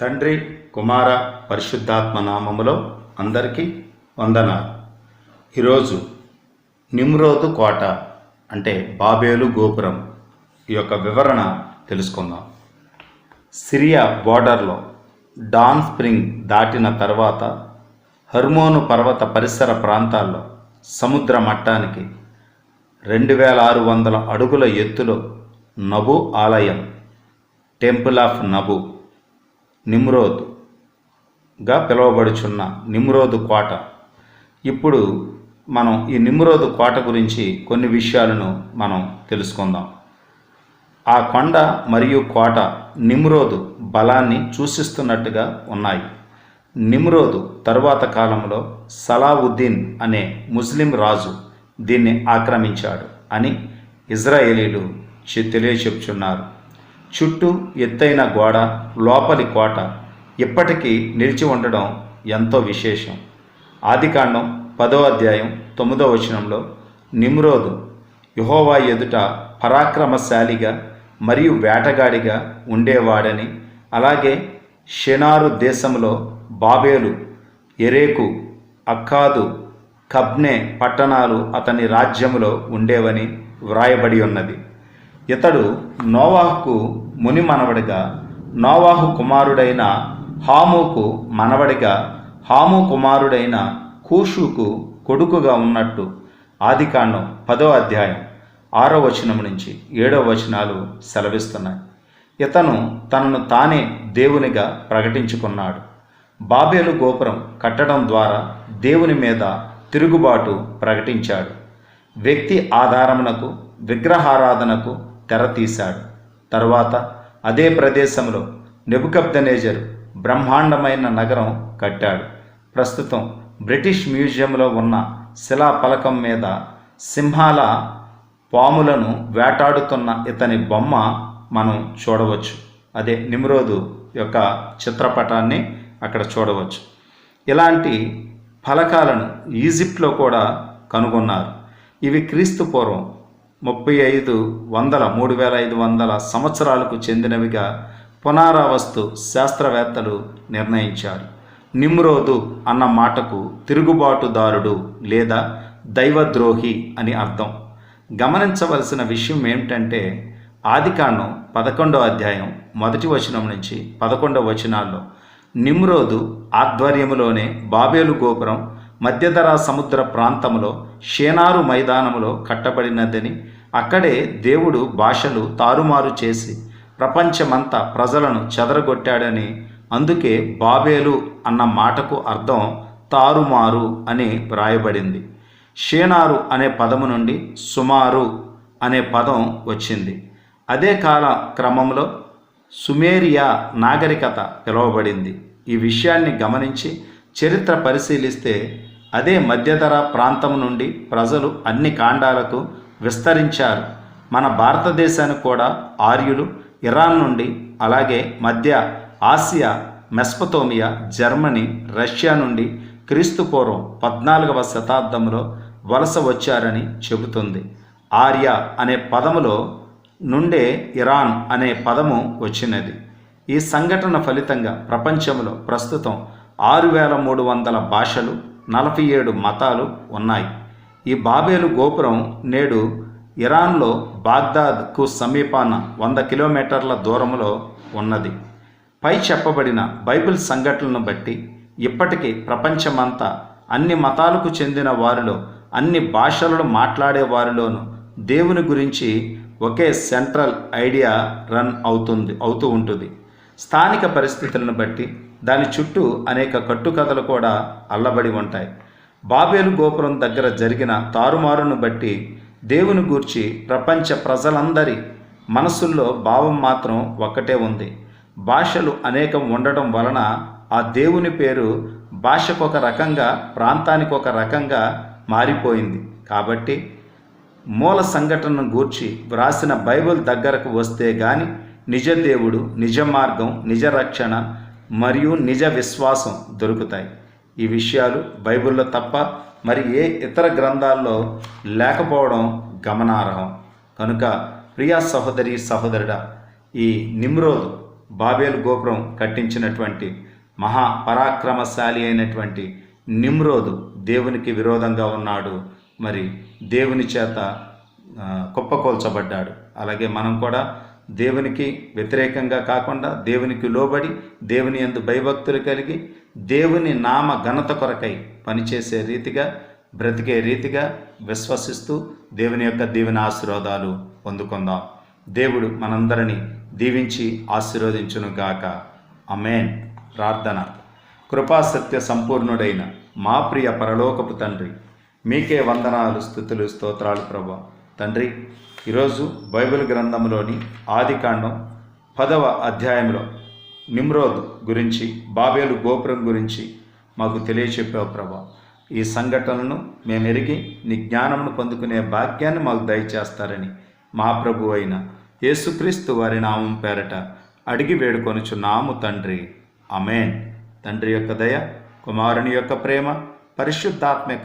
తండ్రి కుమార పరిశుద్ధాత్మ నామములో అందరికీ వందనాలు. ఈరోజు నిమ్రోదు కోట అంటే బాబేలు గోపురం ఈ యొక్క వివరణ తెలుసుకుందాం. సిరియా బోర్డర్లో డాన్ స్ప్రింగ్ దాటిన తర్వాత హర్మోను పర్వత పరిసర ప్రాంతాల్లో సముద్ర మట్టానికి రెండు వేల ఆరు వందల అడుగుల ఎత్తులో నబు ఆలయం టెంపుల్ ఆఫ్ నబు. నిమ్రోద్గా పిలువబడుచున్న నిమ్రోదు కోట. ఇప్పుడు మనం ఈ నిమ్రోదు కోట గురించి కొన్ని విషయాలను మనం తెలుసుకుందాం. ఆ కొండ మరియు కోట నిమ్రోదు బలాన్ని సూచిస్తున్నట్టుగా ఉన్నాయి. నిమ్రోదు తరువాత కాలంలో సలావుద్దీన్ అనే ముస్లిం రాజు దీన్ని ఆక్రమించాడు అని ఇజ్రాయేలీలు చె- తెలియచెప్చున్నారు చుట్టూ ఎత్తైన గోడ లోపలి కోట ఇప్పటికీ నిలిచి ఉండడం ఎంతో విశేషం. ఆదికాండం పదో అధ్యాయం తొమ్మిదో వచనంలో నిమ్రోదు యహోవా ఎదుట పరాక్రమశాలిగా మరియు వేటగాడిగా ఉండేవాడని అలాగే షెనారు దేశంలో బాబేలు ఎరేకు అక్కాదు కబ్నే పట్టణాలు అతని రాజ్యములో ఉండేవని వ్రాయబడి ఉన్నది. ఇతడు నోవాహుకు ముని మనవడిగా నోవాహు కుమారుడైన హాముకు మనవడిగా హాము కుమారుడైన కూషుకు కొడుకుగా ఉన్నట్టు ఆదికాండం పదో అధ్యాయం ఆరో వచనం నుంచి ఏడో వచనాలు సెలవిస్తున్నాయి. ఇతను తనను తానే దేవునిగా ప్రకటించుకున్నాడు. బాబేలు గోపురం కట్టడం ద్వారా దేవుని మీద తిరుగుబాటు ప్రకటించాడు. వ్యక్తి ఆధారమునకు విగ్రహారాధనకు తెరతీశాడు తర్వాత అదే ప్రదేశంలో నెబుకబ్దనేజర్ బ్రహ్మాండమైన నగరం కట్టాడు. ప్రస్తుతం బ్రిటిష్ మ్యూజియంలో ఉన్న శిలా పలకం మీద సింహాల పాములను వేటాడుతున్న ఇతని బొమ్మ మనం చూడవచ్చు. అదే నిమ్రోదు యొక్క చిత్రపటాన్ని అక్కడ చూడవచ్చు. ఇలాంటి ఫలకాలను ఈజిప్ట్లో కూడా కనుగొన్నారు. ఇవి క్రీస్తు పూర్వం ముప్పై ఐదు వందల మూడు వేల ఐదు వందల సంవత్సరాలకు చెందినవిగా పునరావస్తు శాస్త్రవేత్తలు నిర్ణయించారు. నిమ్రోదు అన్న మాటకు తిరుగుబాటుదారుడు లేదా దైవద్రోహి అని అర్థం. గమనించవలసిన విషయం ఏమిటంటే ఆదికాండం పదకొండవ అధ్యాయం మొదటి వచనం నుంచి పదకొండవ వచనాల్లో నిమ్రోదు ఆధ్వర్యములోనే బాబేలు గోపురం మధ్యధరా సముద్ర ప్రాంతంలో షేనారు మైదానములో కట్టబడినదని అక్కడే దేవుడు భాషలు తారుమారు చేసి ప్రపంచమంతా ప్రజలను చెదరగొట్టాడని అందుకే బాబేలు అన్న మాటకు అర్థం తారుమారు అని వ్రాయబడింది. షేనారు అనే పదము నుండి సుమారు అనే పదం వచ్చింది. అదే కాల క్రమంలో సుమేరియా నాగరికత పిలువబడింది. ఈ విషయాన్ని గమనించి చరిత్ర పరిశీలిస్తే అదే మధ్యధర ప్రాంతం నుండి ప్రజలు అన్ని కాండాలకు విస్తరించారు. మన భారతదేశానికి కూడా ఆర్యులు ఇరాన్ నుండి అలాగే మధ్య ఆసియా మెస్పతోమియా జర్మనీ రష్యా నుండి క్రీస్తు పూర్వం పద్నాలుగవ శతాబ్దంలో వలస వచ్చారని చెబుతుంది. ఆర్య అనే పదములో నుండే ఇరాన్ అనే పదము వచ్చినది. ఈ సంఘటన ఫలితంగా ప్రపంచంలో ప్రస్తుతం ఆరు వేల మూడు వందల భాషలు నలభై ఏడు మతాలు ఉన్నాయి. ఈ బాబేలు గోపురం నేడు ఇరాన్లో బాగ్దాద్కు సమీపాన వంద కిలోమీటర్ల దూరంలో ఉన్నది. పై చెప్పబడిన బైబిల్ సంఘటనలను బట్టి ఇప్పటికీ ప్రపంచమంతా అన్ని మతాలకు చెందిన వారిలో అన్ని భాషలను మాట్లాడే వారిలోనూ దేవుని గురించి ఒకే సెంట్రల్ ఐడియా రన్ అవుతుంది అవుతూ ఉంటుంది. స్థానిక పరిస్థితులను బట్టి దాని చుట్టూ అనేక కట్టుకథలు కూడా అల్లబడి ఉంటాయి. బాబేలు గోపురం దగ్గర జరిగిన తారుమారును బట్టి దేవుని గూర్చి ప్రపంచ ప్రజలందరి మనసుల్లో భావం మాత్రం ఒక్కటే ఉంది. భాషలు అనేకం ఉండడం వలన ఆ దేవుని పేరు భాషకు ఒక రకంగా ప్రాంతానికి ఒక రకంగా మారిపోయింది. కాబట్టి మూల సంఘటనను గూర్చి వ్రాసిన బైబిల్ దగ్గరకు వస్తే గాని నిజ దేవుడు నిజ మార్గం నిజ రక్షణ మరియు నిజ విశ్వాసం దొరుకుతాయి. ఈ విషయాలు బైబిల్లో తప్ప మరి ఏ ఇతర గ్రంథాల్లో లేకపోవడం గమనార్హం. కనుక ప్రియా సహోదరి సహోదరుడా ఈ నిమ్రోదు బాబేలు గోపురం కట్టించినటువంటి మహా పరాక్రమశాలి అయినటువంటి నిమ్రోదు దేవునికి విరోధంగా ఉన్నాడు. మరి దేవుని చేత ఆ, కుప్పకూల్చబడ్డాడు. అలాగే మనం కూడా దేవునికి వ్యతిరేకంగా కాకుండా దేవునికి లోబడి దేవుని యందు భయభక్తులు కలిగి దేవుని నామ ఘనత కొరకై పనిచేసే రీతిగా బ్రతికే రీతిగా విశ్వసిస్తూ దేవుని యొక్క దీవెన ఆశీర్వాదాలు పొందుకుందాం. దేవుడు మనందరినీ దీవించి ఆశీర్వదించును గాక. అమేన్ ప్రార్థన. కృపాసత్య సంపూర్ణుడైన మా ప్రియ పరలోకపు తండ్రి మీకే వందనాలు స్థుతులు స్తోత్రాలు ప్రభా. తండ్రి ఈరోజు బైబిల్ గ్రంథంలోని ఆదికాండం పదవ అధ్యాయంలో నిమ్రోద్ గురించి బాబేలు గోపురం గురించి మాకు తెలియచెప్పావు ప్రభా. ఈ సంఘటనలను మేము ఎరిగి నీ జ్ఞానమును పొందుకునే భాగ్యాన్ని మాకు దయచేస్తారని మా ప్రభు అయిన యేసుక్రీస్తు వారి నామం పేరట అడిగి వేడుకొనుచున్నాము తండ్రి. అమేన్ తండ్రి యొక్క దయ కుమారుని యొక్క ప్రేమ పరిశుద్ధాత్మ